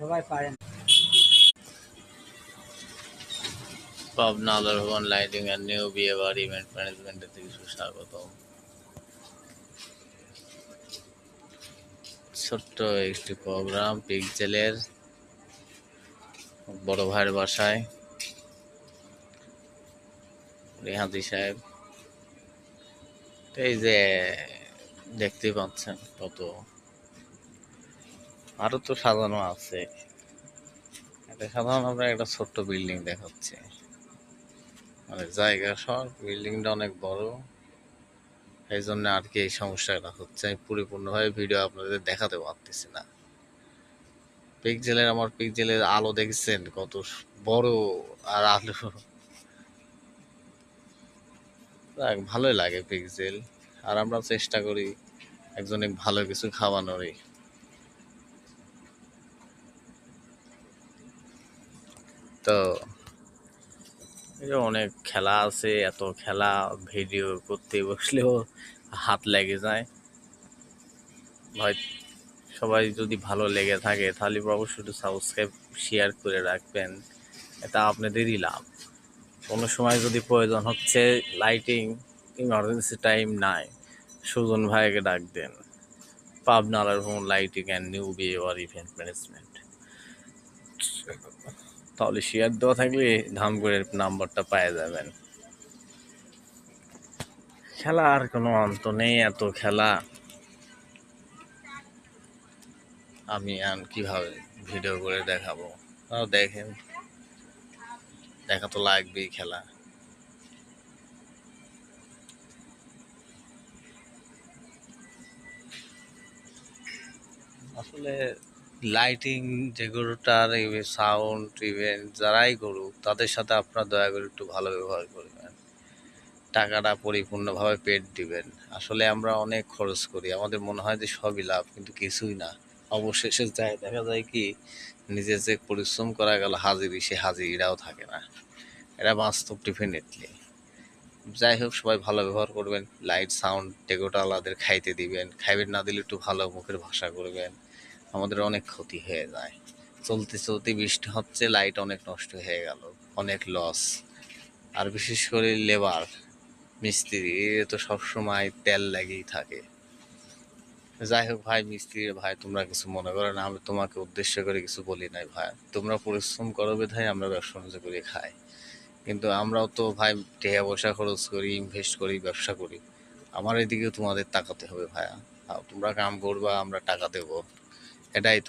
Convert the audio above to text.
সবাই পারেন পাবনা আলোর লাইটিং অ্যান্ড নিউ বিয়ে বার ইভেন্ট ম্যানেজমেন্টের থেকে সুস্বাগত ছোট্ট একটি প্রোগ্রাম, পিকজেলের বড় ভাইয়ের বাসায়। রেহাদি সাহেব। এই যে দেখতে পাচ্ছেন কত আরও তো সাজানো আছে। এটা সাধারণ আমরা একটা ছোট্ট বিল্ডিং দেখাচ্ছি। মানে জায়গা সব, বিল্ডিংটা অনেক বড়। এই জন্য আর কি এই সমস্যাটা হচ্ছে। আমি পরিপূর্ণভাবে ভিডিও আপনাদের দেখাতে পারতেছি না। পিকজেলের, আমার পিকজেলের আলো দেখছেন কত বড় আর আলো। ভালোই লাগে পিকজেল। আর আমরা চেষ্টা করি একজনে ভালো কিছু খাওয়ানোরই। তো অনেক খেলা আছে, এত খেলা, ভিডিও করতে বসলেও হাত লেগে যায়। ভাই, সবাই যদি ভালো লেগে থাকে, তাহলে অবশ্যই সাবস্ক্রাইব শেয়ার করে রাখবেন। এটা আপনাদেরই লাভ। কোনো সময় যদি প্রয়োজন হচ্ছে লাইটিং ইমার্জেন্সি টাইম নাই, সুজন ভাইকে ডাক দেন। পাবনার ভ্রমণ লাইটিং অ্যান্ড নিউ বিয়ে ইভেন্ট ম্যানেজমেন্ট তাহলে শেয়ার দেওয়া থাকলে ধামগড়ের নাম্বারটা পেয়ে যাবেন। খেলা আর কোনো অন্ত নেই, এত খেলা। আমি আর কীভাবে ভিডিও করে দেখাবো? তাও দেখেন। দেখা তো লাগবেই খেলা। আসলে লাইটিং যেগুলোটার সাউন্ড ইভেন্ট যারাই করুক, তাদের সাথে আপনারা দয়া করে একটু ভালো ব্যবহার করবেন। টাকাটা পরিপূর্ণভাবে পেট দিবেন। আসলে আমরা অনেক খরচ করি, আমাদের মনে হয় যে সবই লাভ, কিন্তু কিছুই না। অবশেষে যায়, দেখা যায় কি, নিজে যে পরিশ্রম করা গেল হাজিরি, সে হাজিরিরাও থাকে না। এটা বাস্তব ডেফিনেটলি যাই হোক, সবাই ভালো ব্যবহার করবেন লাইট সাউন্ড ডেকোটালাদের খাইতে দিবেন, খাইবেন না দিলে একটু ভালো মুখের ভাষা করবেন। আমাদের অনেক ক্ষতি হয়ে যায়। চলতে চলতে বৃষ্টি হচ্ছে লাইট অনেক নষ্ট হয়ে গেল, অনেক লস আর বিশেষ করে লেবার মিস্ত্রি, এ তো সবসময় তেল লাগেই থাকে। যাই হোক ভাই, মিস্ত্রি, ভাই, তোমরা কিছু মনে করো না আমি তোমাকে উদ্দেশ্য করে কিছু বলি নাই ভাই। তোমরা পরিশ্রম করো ভাই আমরা ব্যবসা বাণিজ্য করে, খাই। কিন্তু আমরাও তো ভাই টাকা পয়সা খরচ করি ইনভেস্ট করি, ব্যবসা করি। আমার এদিকে তোমাদের তাকাতে হবে ভাইয়া। তোমরা কাম করবা, আমরা টাকা দেবো। এটাই তো